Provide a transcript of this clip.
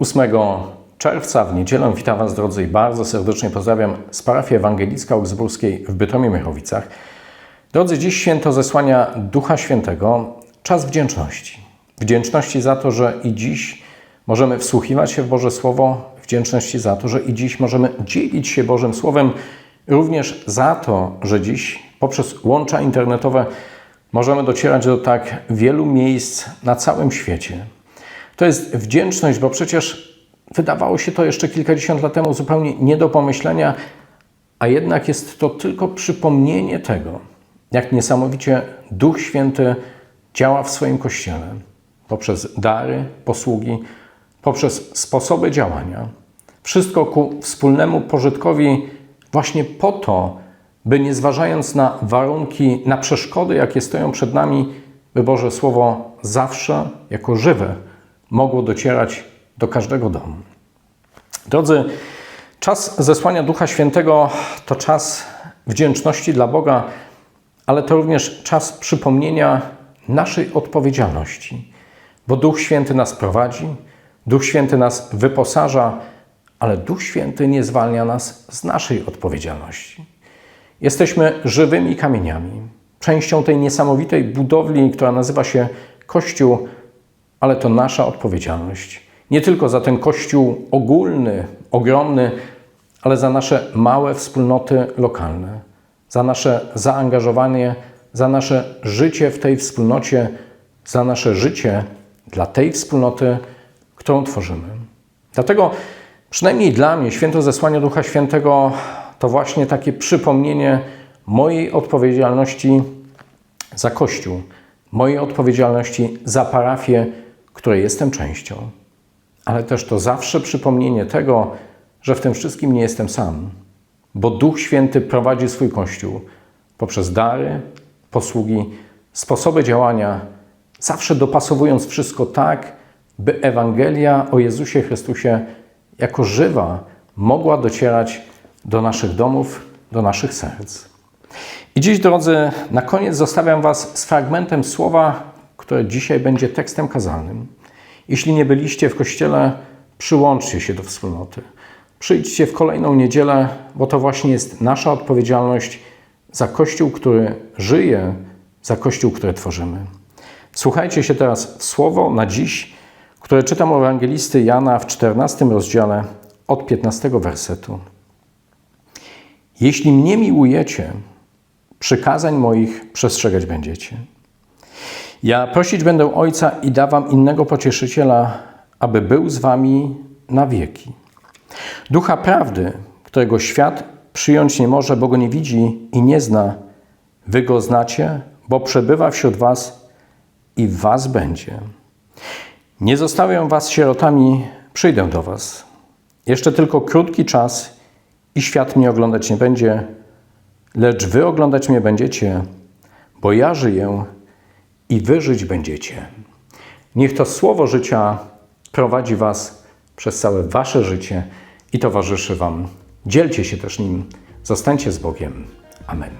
8 czerwca w niedzielę witam Was drodzy i bardzo serdecznie pozdrawiam z parafii ewangelicka augsburskiej w Bytomie-Miechowicach. Drodzy, dziś święto zesłania Ducha Świętego, czas wdzięczności. Wdzięczności za to, że i dziś możemy wsłuchiwać się w Boże Słowo, wdzięczności za to, że i dziś możemy dzielić się Bożym Słowem, również za to, że dziś poprzez łącza internetowe możemy docierać do tak wielu miejsc na całym świecie. To jest wdzięczność, bo przecież wydawało się to jeszcze kilkadziesiąt lat temu zupełnie nie do pomyślenia, a jednak jest to tylko przypomnienie tego, jak niesamowicie Duch Święty działa w swoim kościele poprzez dary, posługi, poprzez sposoby działania. Wszystko ku wspólnemu pożytkowi, właśnie po to, by nie zważając na warunki, na przeszkody, jakie stoją przed nami, by Boże Słowo zawsze jako żywe mogło docierać do każdego domu. Drodzy, czas zesłania Ducha Świętego to czas wdzięczności dla Boga, ale to również czas przypomnienia naszej odpowiedzialności, bo Duch Święty nas prowadzi, Duch Święty nas wyposaża, ale Duch Święty nie zwalnia nas z naszej odpowiedzialności. Jesteśmy żywymi kamieniami, częścią tej niesamowitej budowli, która nazywa się Kościół, ale to nasza odpowiedzialność. Nie tylko za ten Kościół ogólny, ogromny, ale za nasze małe wspólnoty lokalne, za nasze zaangażowanie, za nasze życie w tej wspólnocie, za nasze życie dla tej wspólnoty, którą tworzymy. Dlatego, przynajmniej dla mnie, święto zesłania Ducha Świętego to właśnie takie przypomnienie mojej odpowiedzialności za Kościół, mojej odpowiedzialności za parafię, której jestem częścią. Ale też to zawsze przypomnienie tego, że w tym wszystkim nie jestem sam, bo Duch Święty prowadzi swój Kościół poprzez dary, posługi, sposoby działania, zawsze dopasowując wszystko tak, by Ewangelia o Jezusie Chrystusie jako żywa mogła docierać do naszych domów, do naszych serc. I dziś, drodzy, na koniec zostawiam Was z fragmentem słowa, które dzisiaj będzie tekstem kazalnym. Jeśli nie byliście w kościele, przyłączcie się do wspólnoty. Przyjdźcie w kolejną niedzielę, bo to właśnie jest nasza odpowiedzialność za Kościół, który żyje, za Kościół, który tworzymy. Słuchajcie się teraz w słowo na dziś, które czytam u ewangelisty Jana w 14 rozdziale od 15 wersetu. Jeśli mnie miłujecie, przykazań moich przestrzegać będziecie. Ja prosić będę Ojca i dawam innego pocieszyciela, aby był z wami na wieki. Ducha prawdy, którego świat przyjąć nie może, bo go nie widzi i nie zna, wy go znacie, bo przebywa wśród was i w was będzie. Nie zostawię was sierotami, przyjdę do was. Jeszcze tylko krótki czas i świat mnie oglądać nie będzie, lecz wy oglądać mnie będziecie, bo ja żyję i wy żyć będziecie. Niech to słowo życia prowadzi was przez całe wasze życie i towarzyszy wam. Dzielcie się też nim. Zostańcie z Bogiem. Amen.